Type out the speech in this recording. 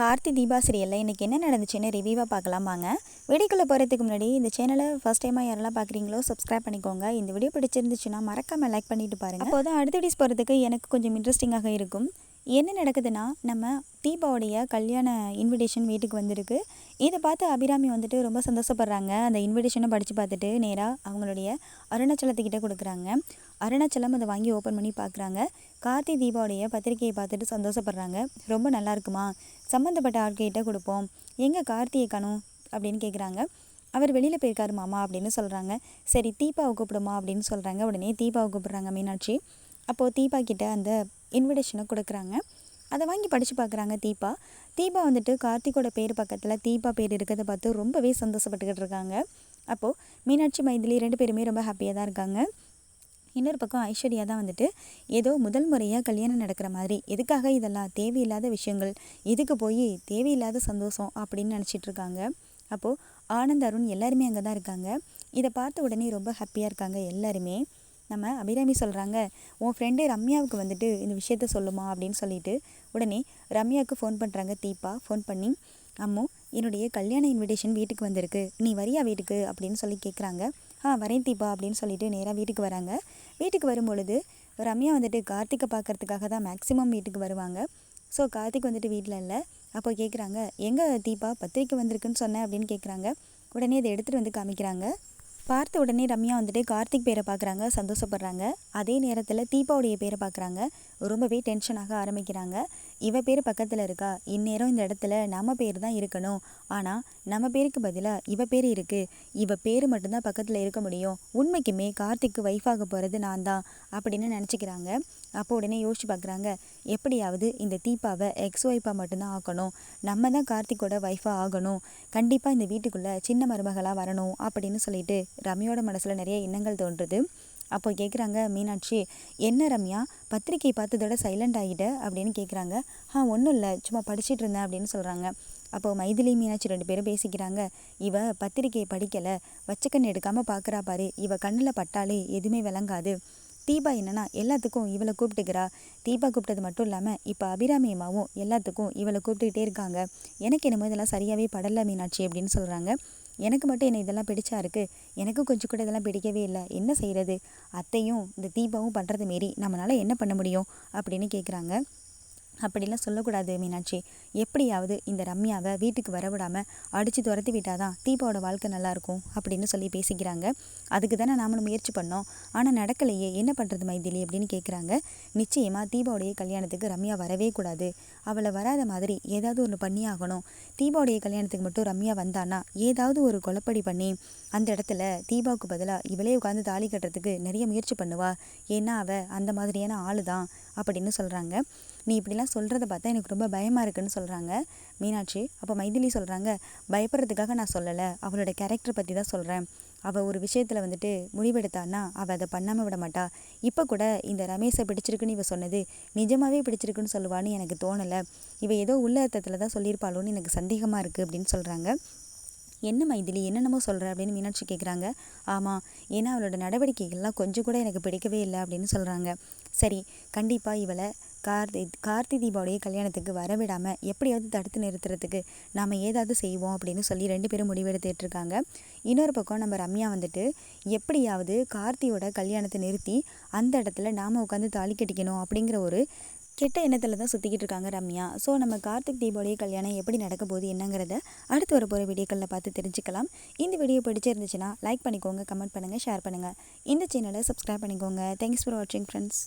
கார்த்தி தீபா சீரியலில் இன்றைக்கி என்ன நடந்துச்சுன்னு ரிவ்யூவாக பார்க்கலாம் வாங்க. வீடியோக்குள்ளே போகிறதுக்கு முன்னாடி இந்த சேனலை ஃபஸ்ட் டைமாக யாரெல்லாம் பார்க்குறீங்களோ சப்ஸ்கிரைப் பண்ணிக்கோங்க. இந்த வீடியோ பிடிச்சிருந்துச்சுன்னா மறக்காமல் லைக் பண்ணிட்டு பாருங்கள் அப்போ தான் அடுத்த வீடியோஸ் போகிறதுக்கு எனக்கு கொஞ்சம் இன்ட்ரெஸ்டிங்காக இருக்கும். என்ன நடக்குதுன்னா நம்ம தீபாவுடைய கல்யாண இன்விடேஷன் வீட்டுக்கு வந்திருக்கு. இதை பார்த்து அபிராமி வந்துட்டு ரொம்ப சந்தோஷப்படுறாங்க. அந்த இன்விடேஷனை படித்து பார்த்துட்டு நேராக அவங்களுடைய அருணாச்சலத்துக்கிட்ட கொடுக்குறாங்க. அருணாச்சலம் அதை வாங்கி ஓப்பன் பண்ணி பார்க்குறாங்க கார்த்தி தீபாவுடைய பத்திரிகையை பார்த்துட்டு சந்தோஷப்படுறாங்க. ரொம்ப நல்லா இருக்குமா? சம்மந்தப்பட்ட ஆட்கிட்ட கொடுப்போம். எங்கே கார்த்தியை காணும் அப்படின்னு கேட்குறாங்க அவர் வெளியில் போயிருக்காரு மாமா அப்படின்னு சொல்கிறாங்க சரி தீபாவை கூப்பிடுமா? அப்படின்னு சொல்கிறாங்க உடனே தீபாவை கூப்பிட்றாங்க மீனாட்சி. அப்போது தீபா கிட்ட அந்த இன்விடேஷனை கொடுக்குறாங்க. அதை வாங்கி படித்து பார்க்குறாங்க தீபா. தீபா வந்துட்டு கார்த்திகோட பேர் பக்கத்தில் தீபா பேர் இருக்கிறத பார்த்து ரொம்பவே சந்தோஷப்பட்டுக்கிட்டு இருக்காங்க. அப்போது மீனாட்சி மைதிலி ரெண்டு பேருமே ரொம்ப ஹாப்பியாக தான் இருக்காங்க. இன்னொரு பக்கம் ஐஸ்வர்யா தான் வந்துட்டு ஏதோ முதல் முறையாக கல்யாணம் நடக்கிற மாதிரி எதுக்காக இதெல்லாம் தேவையில்லாத விஷயங்கள் இதுக்கு போய் தேவையில்லாத சந்தோஷம் அப்படின்னு நினச்சிட்டு இருக்காங்க. அப்போது ஆனந்த் அருண் எல்லாருமே அங்கே தான் இருக்காங்க. இதை பார்த்த உடனே ரொம்ப ஹாப்பியாக இருக்காங்க எல்லாருமே. நம்ம அபிராமி சொல்கிறாங்க உன் ஃப்ரெண்டு ரம்யாவுக்கு வந்துட்டு இந்த விஷயத்த சொல்லுமா? அப்படின்னு சொல்லிட்டு உடனே ரம்யாவுக்கு ஃபோன் பண்ணுறாங்க தீபா. ஃபோன் பண்ணி அம்மு என்னுடைய கல்யாண இன்விடேஷன் வீட்டுக்கு வந்திருக்கு. நீ வரியா வீட்டுக்கு? அப்படின்னு சொல்லி கேட்குறாங்க ஆ வரேன் தீபா. அப்படின்னு சொல்லிட்டு நேராக வீட்டுக்கு வராங்க. வீட்டுக்கு வரும்பொழுது ரம்யா வந்துட்டு கார்த்திகை பார்க்கறதுக்காக தான் மேக்ஸிமம் வீட்டுக்கு வருவாங்க. ஸோ கார்த்திக் வந்துட்டு வீட்டில் இல்லை. அப்போ கேட்குறாங்க எங்கே தீபா? பத்திரிக்கை வந்திருக்குன்னு சொன்னேன் அப்படின்னு கேட்குறாங்க உடனே இதை எடுத்துகிட்டு வந்து காமிக்கிறாங்க. பார்த்த உடனே ரம்யா வந்துட்டு கார்த்திக் பேரை பார்க்குறாங்க சந்தோஷப்படுறாங்க. அதே நேரத்தில் தீபாவுடைய பேரை பார்க்குறாங்க. ரொம்பவே டென்ஷனாக ஆரம்பிக்கிறாங்க. இவ பேர் பக்கத்தில் இருக்கா? இந்நேரம் இந்த இடத்துல நம்ம பேர் தான் இருக்கணும். ஆனால் நம்ம பேருக்கு பதிலாக இவ பேர் இருக்குது இவ பேர் மட்டும்தான் பக்கத்தில் இருக்க முடியும். உண்மைக்குமே கார்த்திக்கு ஒய்ஃபாக போகிறது நான் தான் அப்படின்னு நினச்சிக்கிறாங்க. அப்போ உடனே யோசிச்சு பார்க்குறாங்க எப்படியாவது இந்த தீபாவை எக்ஸ் ஒய்ஃபாக மட்டும்தான் ஆக்கணும். நம்ம தான் கார்த்திக்கோட ஒய்ஃபாக ஆகணும். கண்டிப்பாக இந்த வீட்டுக்குள்ளே சின்ன மருமகளாக வரணும் அப்படின்னு சொல்லிட்டு ரம்யோட மனசில் நிறைய எண்ணங்கள் தோன்றுது. அப்போ கேட்குறாங்க மீனாட்சி என்ன ரம்யா? பத்திரிக்கை பார்த்ததோட சைலண்ட் ஆகிட்ட? அப்படின்னு கேட்குறாங்க ஆ ஒன்றும் இல்லை. சும்மா படிச்சுட்டு இருந்தேன் அப்படின்னு சொல்கிறாங்க அப்போது மைதிலி மீனாட்சி ரெண்டு பேரும் பேசிக்கிறாங்க. இவ பத்திரிக்கையை படிக்கலை. வச்சக்கண் எடுக்காமல் பார்க்குறா பாரு. இவ கண்ணில் பட்டாலே எதுவுமே விளங்காது. தீபா என்னன்னா எல்லாத்துக்கும் இவளை கூப்பிட்டுக்கிறா. தீபா கூப்பிட்டது மட்டும் இல்லாமல் இப்போ அபிராமி அம்மாவும் எல்லாத்துக்கும் இவளை கூப்பிட்டுக்கிட்டே இருக்காங்க. எனக்கு என்னமோ இதெல்லாம் சரியாகவே படலை மீனாட்சி அப்படின்னு சொல்கிறாங்க எனக்கு மட்டும் என்ன இதெல்லாம் பிடிச்சா இருக்குது எனக்கும் கொஞ்சம் கூட இதெல்லாம் பிடிக்கவே இல்லை. என்ன செய்கிறது அத்தையும் இந்த தீபாவும் பண்ணுறது மாரி நம்மளால் என்ன பண்ண முடியும்? அப்படின்னு கேட்குறாங்க அப்படிலாம் சொல்லக்கூடாது மீனாட்சி. எப்படியாவது இந்த ரம்யாவை வீட்டுக்கு வரவிடாமல் அடித்து துரத்தி விட்டாதான் தீபாவோட வாழ்க்கை நல்லாயிருக்கும் அப்படின்னு சொல்லி பேசிக்கிறாங்க. அதுக்கு தானே நாமளும் முயற்சி பண்ணோம். ஆனால் நடக்கலையே. என்ன பண்ணுறது மைதிலி அப்படின்னு கேட்குறாங்க நிச்சயமாக தீபாவுடைய கல்யாணத்துக்கு ரம்யா வரவே கூடாது. அவளை வராத மாதிரி ஏதாவது ஒன்று பண்ணி ஆகணும். தீபாவுடைய கல்யாணத்துக்கு மட்டும் ரம்யா வந்தானா ஏதாவது ஒரு கொலப்படி பண்ணி அந்த இடத்துல தீபாவுக்கு பதிலாக இவளே உட்காந்து தாலி கட்டுறதுக்கு நிறைய முயற்சி பண்ணுவா. ஏன்னா அவள் அந்த மாதிரியான ஆள் தான் அப்படின்னு சொல்கிறாங்க நீ இப்படிலாம் சொல்கிறத பார்த்தா எனக்கு ரொம்ப பயமாக இருக்குன்னு சொல்கிறாங்க மீனாட்சி அப்போ மைதிலி சொல்கிறாங்க பயப்படுறதுக்காக நான் சொல்லலை அவளோட கேரக்டர் பற்றி தான் சொல்கிறேன் அவள் ஒரு விஷயத்தில் வந்துட்டு முடிவெடுத்தான்னா அவள் அதை பண்ணாமல் விட மாட்டா. இப்போ கூட இந்த ரமேஷை பிடிச்சிருக்குன்னு இவ சொன்னது நிஜமாகவே பிடிச்சிருக்குன்னு சொல்லுவான்னு எனக்கு தோணலை. இவள் ஏதோ உள்ள அர்த்தத்தில் தான் சொல்லியிருப்பாளோன்னு எனக்கு சந்தேகமாக இருக்குது அப்படின்னு சொல்கிறாங்க என்ன மைதிலி என்னென்னமோ சொல்கிற அப்படின்னு மீனாட்சி கேட்குறாங்க ஆமாம் ஏன்னா அவளோட நடவடிக்கைகள்லாம் கொஞ்சம் கூட எனக்கு பிடிக்கவே இல்லை அப்படின்னு சொல்கிறாங்க சரி கண்டிப்பாக இவளை கார்த்தி கார்த்தி தீபாவுடைய கல்யாணத்துக்கு வரவிடாமல் எப்படியாவது தடுத்து நிறுத்துறதுக்கு நாம் ஏதாவது செய்வோம் அப்படின்னு சொல்லி ரெண்டு பேரும் முடிவெடுத்துட்ருக்காங்க. இன்னொரு பக்கம் நம்ம ரம்யா வந்துட்டு எப்படியாவது கார்த்தியோட கல்யாணத்தை நிறுத்தி அந்த இடத்துல நாம் உட்காந்து தாலி கட்டிக்கணும் அப்படிங்கிற ஒரு கெட்ட எண்ணத்தில் தான் சுற்றிக்கிட்டு இருக்காங்க ரம்யா. ஸோ நம்ம கார்த்திக் தீபாவளி கல்யாணம் எப்படி நடக்க போகுது என்னங்கிறத அடுத்து வர போகிற வீடியோக்களில் பார்த்து தெரிஞ்சுக்கலாம். இந்த வீடியோ பிடிச்சிருந்துச்சுன்னா லைக் பண்ணிக்கோங்க கமெண்ட் பண்ணுங்கள் ஷேர் பண்ணுங்கள் இந்த சேனலை சப்ஸ்கிரைப் பண்ணிக்கோங்க. தேங்க்ஸ் ஃபார் வாட்சிங் ஃப்ரெண்ட்ஸ்